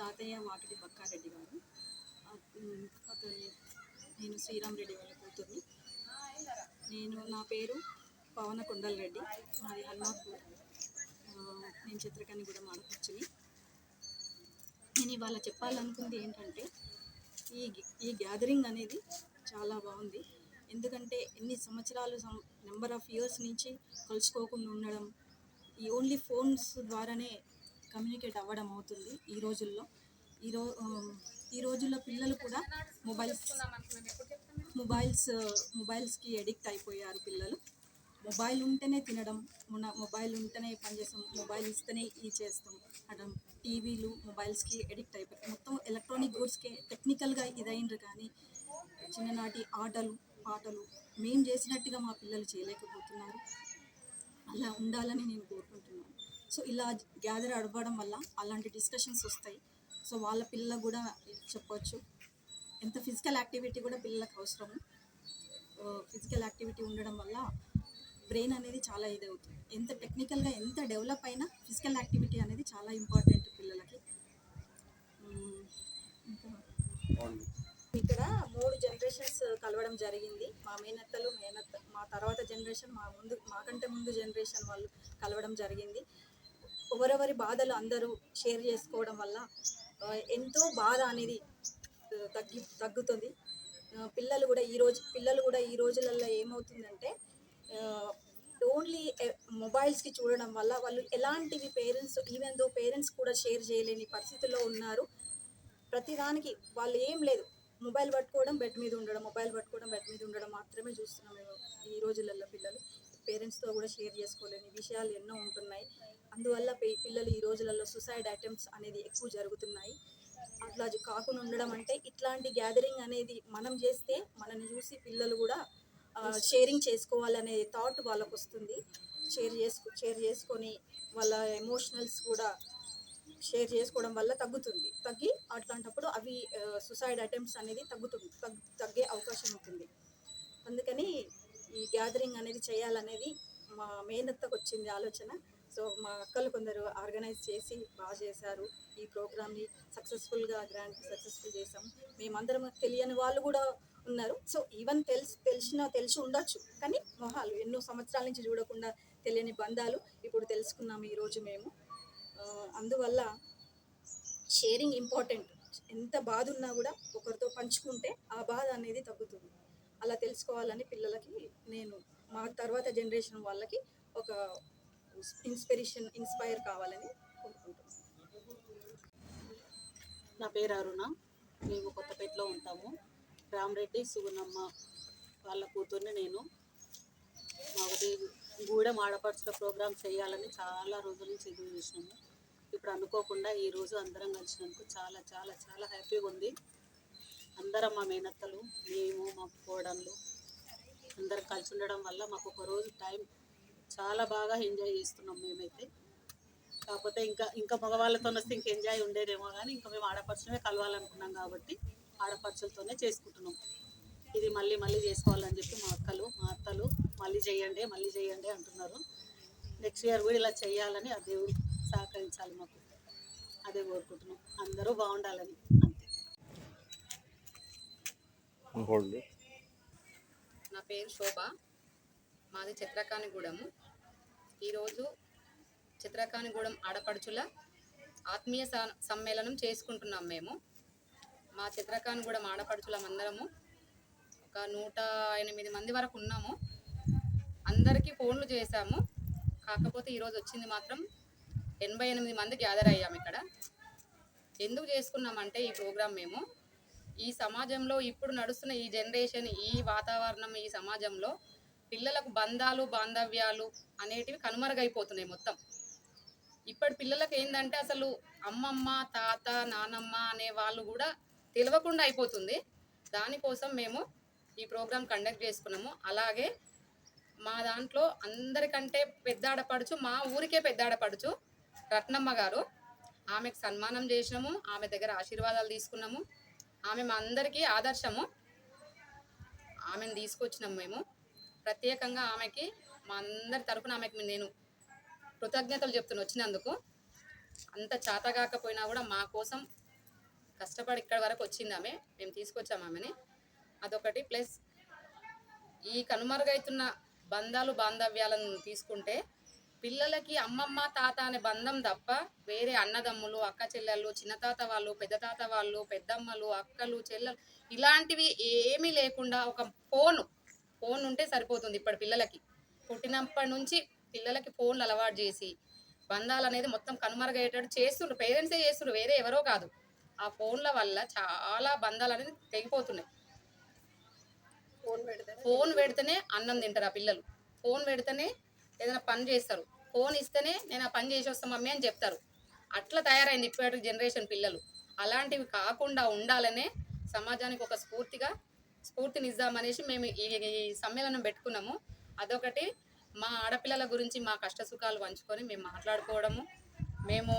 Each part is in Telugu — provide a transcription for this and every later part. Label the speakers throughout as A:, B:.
A: తాతయ్య వాకిటి బక్కారెడ్డి గారు అతని నేను శ్రీరామ్ రెడ్డి వాళ్ళ కూతుర్ని. నేను నా పేరు పవన కొండల్ రెడ్డి మాది హల్మాపూర్ నేను చిత్రకని కూడా ఆడపడుచుని. నేను ఇవాళ చెప్పాలనుకుంది ఏంటంటే ఈ ఈ గ్యాదరింగ్ అనేది చాలా బాగుంది. ఎందుకంటే ఎన్ని సంవత్సరాలు నెంబర్ ఆఫ్ ఇయర్స్ నుంచి కలుసుకోకుండా ఉండడం ఈ ఓన్లీ ఫోన్స్ ద్వారానే కమ్యూనికేట్ అవ్వడం అవుతుంది ఈ రోజుల్లో. ఈ రో ఈ రోజుల్లో పిల్లలు కూడా మొబైల్స్ మొబైల్స్ మొబైల్స్కి ఎడిక్ట్ అయిపోయారు పిల్లలు. మొబైల్ ఉంటేనే తినడం మన మొబైల్ ఉంటేనే పని చేస్తాం మొబైల్ ఇస్తేనే ఈ చేస్తాం అడం టీవీలు మొబైల్స్కి ఎడిక్ట్ అయిపోయారు మొత్తం ఎలక్ట్రానిక్ గూడ్స్కి టెక్నికల్గా ఇదైండ్రు కానీ చిన్ననాటి ఆటలు పాటలు మేము చేసినట్టుగా మా పిల్లలు చేయలేకపోతున్నారు. అలా ఉండాలని నేను కోరుకుంటున్నాను. సో ఇలా గ్యాదర్ అడవడం వల్ల అలాంటి డిస్కషన్స్ వస్తాయి. సో వాళ్ళ పిల్లలకు కూడా చెప్పవచ్చు ఎంత ఫిజికల్ యాక్టివిటీ కూడా పిల్లలకు అవసరము. ఫిజికల్ యాక్టివిటీ ఉండడం వల్ల బ్రెయిన్ అనేది చాలా ఇది అవుతుంది ఎంత టెక్నికల్గా ఎంత డెవలప్ అయినా ఫిజికల్ యాక్టివిటీ అనేది చాలా ఇంపార్టెంట్ పిల్లలకి. ఇక్కడ మూడు జనరేషన్స్ కలవడం జరిగింది. మా మేనత్తలు మేనత్త మా తర్వాత జనరేషన్ మా ముందు మాకంటే ముందు జనరేషన్ వాళ్ళు కలవడం జరిగింది. ఎవరెవరి బాధలు అందరూ షేర్ చేసుకోవడం వల్ల ఎంతో బాధ అనేది తగ్గి తగ్గుతుంది. పిల్లలు కూడా ఈ రోజు పిల్లలు కూడా ఈ రోజులలో ఏమవుతుందంటే ఓన్లీ మొబైల్స్కి చూడడం వల్ల వాళ్ళు ఎలాంటివి పేరెంట్స్ ఈవెన్ దో పేరెంట్స్ కూడా షేర్ చేయలేని పరిస్థితుల్లో ఉన్నారు. ప్రతిదానికి వాళ్ళు ఏం లేదు. మొబైల్ పట్టుకోవడం బెడ్ మీద ఉండడం మొబైల్ పట్టుకోవడం బెడ్ మీద ఉండడం మాత్రమే చూస్తున్నాం మేము ఈ రోజులలో పిల్లలు. పేరెంట్స్తో కూడా షేర్ చేసుకోలేని విషయాలు ఎన్నో ఉంటున్నాయి. అందువల్ల పిల్లలు ఈ రోజులలో సుసైడ్ అటెంప్ట్స్ అనేది ఎక్కువ జరుగుతున్నాయి. అట్లా కాకుండా ఉండడం అంటే ఇట్లాంటి గ్యాదరింగ్ అనేది మనం చేస్తే మనని చూసి పిల్లలు కూడా షేరింగ్ చేసుకోవాలనే థాట్ వాళ్ళకు వస్తుంది. షేర్ చేసుకు షేర్ చేసుకొని వాళ్ళ ఎమోషనల్స్ కూడా షేర్ చేసుకోవడం వల్ల తగ్గుతుంది. తగ్గి అట్లాంటప్పుడు అవి సుసైడ్ అటెంప్ట్స్ అనేది తగ్గుతుంది తగ్గే అవకాశం ఉంటుంది. అందుకని ఈ గ్యాదరింగ్ అనేది చేయాలనేది మా మేనత్తకు వచ్చింది ఆలోచన. సో మా అక్కలు కొందరు ఆర్గనైజ్ చేసి బాగా చేశారు. ఈ ప్రోగ్రామ్ని సక్సెస్ఫుల్గా గ్రాండ్ సక్సెస్ఫుల్ చేసాం మేమందరం తెలియని వాళ్ళు కూడా ఉన్నారు. సో ఈవెన్ తెలిసి తెలిసిన తెలిసి ఉండొచ్చు. కానీ మొహాలు ఎన్నో సంవత్సరాల నుంచి చూడకుండా తెలియని బంధాలు ఇప్పుడు తెలుసుకున్నాము ఈరోజు మేము. అందువల్ల షేరింగ్ ఇంపార్టెంట్ ఎంత బాధ ఉన్నా కూడా ఒకరితో పంచుకుంటే ఆ బాధ అనేది తగ్గుతుంది. అలా తెలుసుకోవాలని పిల్లలకి నేను మా తర్వాత జనరేషన్ వాళ్ళకి ఒక ఇన్స్పిరేషన్ ఇన్స్పైర్ కావాలని కోరుకుంటున్నాను.
B: నా పేరు అరుణ. మేము కొత్తపేటలో ఉంటాము. రామరెడ్డి సుగుణమ్మ వాళ్ళ కూతుర్ని నేను. మా ఒకటి గూడెం ఆడపడుచుల ప్రోగ్రామ్ చేయాలని చాలా రోజుల నుంచి ఎదురు చూసినాము ఇప్పుడు అనుకోకుండా ఈ రోజు అందరం కలిసినందుకు చాలా చాలా చాలా హ్యాపీగా ఉంది. అందరం మా మేనత్తలు మేము మా కోడళ్ళు అందరం కలిసి ఉండడం వల్ల మాకు ఒక రోజు టైం చాలా బాగా ఎంజాయ్ చేస్తున్నాం మేమైతే. కాకపోతే ఇంకా ఇంకా మగవాళ్ళతో వస్తే ఇంకా ఎంజాయ్ ఉండేదేమో కానీ ఇంకా మేము ఆడపడుచులమే కలవాలనుకున్నాం కాబట్టి ఆడపడుచులతోనే చేసుకుంటున్నాం. ఇది మళ్ళీ మళ్ళీ చేసుకోవాలని చెప్పి మా అక్కలు మా అత్తలు మళ్ళీ చేయండి మళ్ళీ చేయండి అంటున్నారు. నెక్స్ట్ ఇయర్ కూడా ఇలా చేయాలని ఆ దేవుడు సహకరించాలి మాకు. అదే కోరుకుంటున్నాం. అందరూ బాగుండాలని.
C: హోల్డ్
D: నా పేరు శోభ. మాది చిత్రకానిగూడెము ఈరోజు చిత్రకానిగూడెం ఆడపడుచుల ఆత్మీయ స- సమ్మేళనం చేసుకుంటున్నాం మేము. మా చిత్రకానిగూడెం ఆడపడుచులం అందరము ఒక నూట ఎనిమిది మంది వరకు ఉన్నాము. అందరికీ ఫోన్లు చేశాము. కాకపోతే ఈరోజు వచ్చింది మాత్రం ఎనభై ఎనిమిది మంది గ్యాదర్ అయ్యాము ఇక్కడ. ఎందుకు చేసుకున్నామంటే ఈ ప్రోగ్రాం మేము ఈ సమాజంలో ఇప్పుడు నడుస్తున్న ఈ జనరేషన్ ఈ వాతావరణం ఈ సమాజంలో పిల్లలకు బంధాలు బాంధవ్యాలు అనేటివి కనుమరుగైపోతున్నాయి మొత్తం. ఇప్పటి పిల్లలకు ఏంటంటే అసలు అమ్మమ్మ తాత నానమ్మ అనే వాళ్ళు కూడా తెలియకుండా అయిపోతుంది. దానికోసం మేము ఈ ప్రోగ్రాం కండక్ట్ చేసుకున్నాము. అలాగే మా దాంట్లో అందరికంటే పెద్ద ఆడపడుచు మా ఊరికే పెద్ద ఆడపడుచు రత్నమ్మ గారు. ఆమెకు సన్మానం చేసినాము. ఆమె దగ్గర ఆశీర్వాదాలు తీసుకున్నాము. ఆమె మా అందరికీ ఆదర్శము. ఆమెను తీసుకొచ్చినాం మేము. ప్రత్యేకంగా ఆమెకి మా అందరి తరపున ఆమెకి నేను కృతజ్ఞతలు చెప్తున్నా వచ్చినందుకు. అంత చాతగాకపోయినా కూడా మా కోసం కష్టపడి ఇక్కడ వరకు వచ్చింది ఆమె. మేము తీసుకొచ్చాము ఆమెని. అదొకటి. ప్లస్ ఈ కనుమరుగైతున్న బంధాలు బాంధవ్యాలను తీసుకుంటే పిల్లలకి అమ్మమ్మ తాత అనే బంధం తప్ప వేరే అన్నదమ్ములు అక్క చెల్లెళ్ళు చిన్న తాత వాళ్ళు పెద్ద తాత వాళ్ళు పెద్దమ్మలు అక్కలు చెల్లెలు ఇలాంటివి ఏమీ లేకుండా ఒక ఫోన్ ఫోన్ ఉంటే సరిపోతుంది ఇప్పటి పిల్లలకి. పుట్టినప్పటి నుంచి పిల్లలకి ఫోన్లు అలవాటు చేసి బంధాలు అనేది మొత్తం కనుమరుగయ్యేటట్టు చేస్తుండ్రు. పేరెంట్సే చేస్తుండ్రు వేరే ఎవరో కాదు. ఆ ఫోన్ల వల్ల చాలా బంధాలు అనేది తెగిపోతున్నాయి.
C: ఫోన్
D: పెడితేనే అన్నం తింటారు ఆ పిల్లలు. ఫోన్ పెడితేనే ఏదైనా పని చేస్తారు. ఫోన్ ఇస్తేనే నేను ఆ పని చేసి వస్తాం మమ్మీ అని చెప్తారు. అట్లా తయారైంది ఇప్పటి జనరేషన్ పిల్లలు. అలాంటివి కాకుండా ఉండాలనే సమాజానికి ఒక స్ఫూర్తిగా స్ఫూర్తినిద్దామనేసి మేము ఈ ఈ సమ్మేళనం పెట్టుకున్నాము. అదొకటి. మా ఆడపిల్లల గురించి మా కష్ట సుఖాలు పంచుకొని మేము మాట్లాడుకోవడము. మేము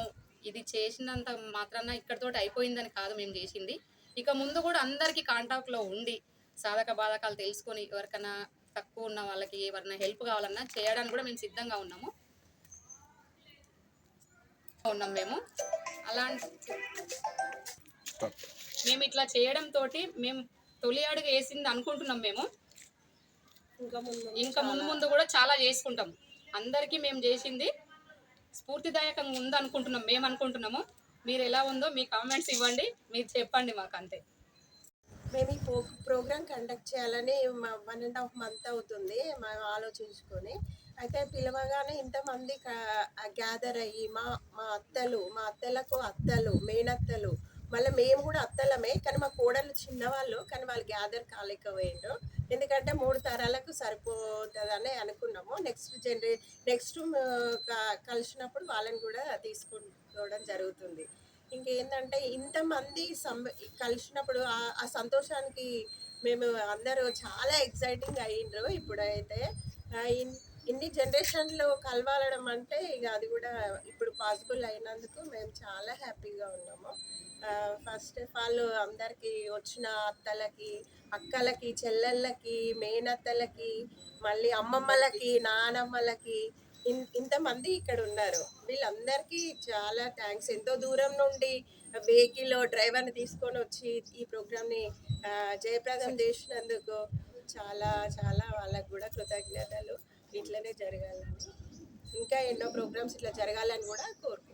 D: ఇది చేసినంత మాత్రాన ఇక్కడితోటి అయిపోయిందని కాదు మేము చేసింది. ఇక ముందు కూడా అందరికీ కాంటాక్ట్లో ఉండి సాధక బాధకాలు తెలుసుకొని ఎవరికైనా తక్కువ ఉన్న వాళ్ళకి ఎవరైనా హెల్ప్ కావాలన్నా చేయడానికి కూడా మేము సిద్ధంగా ఉన్నాము. ఉన్నాం మేము. అలాంటి మేము ఇట్లా చేయడం తోటి మేము తొలి అడుగు వేసింది అనుకుంటున్నాం మేము.
C: ఇంకా ముందు
D: ఇంకా ముందు ముందు కూడా చాలా చేసుకుంటాం. అందరికీ మేము చేసింది స్ఫూర్తిదాయకంగా ఉంది అనుకుంటున్నాం మేము అనుకుంటున్నాము. మీరు ఎలా ఉందో మీ కామెంట్స్ ఇవ్వండి మీరు చెప్పండి మాకు అంతే
C: మేము ఈ ప్రో ప్రోగ్రామ్ కండక్ట్ చేయాలని వన్ అండ్ హాఫ్ మంత్ అవుతుంది మేము ఆలోచించుకొని. అయితే పిలవగానే ఇంతమంది గ్యాదర్ అయ్యి మా మా అత్తలు మా అత్తలకు అత్తలు మేనత్తలు మళ్ళీ మేము కూడా అత్తలమే కానీ మా కోడలు చిన్నవాళ్ళు కానీ వాళ్ళు గ్యాదర్ కాలేకపోయారు ఎందుకంటే మూడు తరాలకు సరిపోతుందని అనుకున్నాము. నెక్స్ట్ జనరే నెక్స్ట్ కలిసినప్పుడు వాళ్ళని కూడా తీసుకోవడం జరుగుతుంది. ఇంకేంటంటే ఇంతమంది సం కలిసినప్పుడు ఆ- సంతోషానికి మేము అందరూ చాలా ఎక్సైటింగ్ అయ్యిండ్రు ఇప్పుడైతే. ఇన్- ఇన్ని జనరేషన్లు కలవాలడం అంటే ఇక అది కూడా ఇప్పుడు పాసిబుల్ అయినందుకు మేము చాలా హ్యాపీగా ఉన్నాము. ఫస్ట్ ఆఫ్ ఆల్ అందరికీ వచ్చిన అత్తలకి అక్కలకి చెల్లెళ్ళకి మేనత్తలకి మళ్ళీ అమ్మమ్మలకి నానమ్మలకి ఇంతమంది ఇక్కడ ఉన్నారు వీళ్ళందరికీ చాలా థ్యాంక్స్. ఎంతో దూరం నుండి వెహికల్ డ్రైవర్ని తీసుకొని వచ్చి ఈ ప్రోగ్రామ్ని జయప్రదం చేసినందుకు చాలా చాలా వాళ్ళకు కూడా కృతజ్ఞతలు. ఇట్లనే జరగాలని. ఇంకా ఎన్నో ప్రోగ్రామ్స్ ఇట్లా జరగాలని కూడా కోరుకుంటున్నాను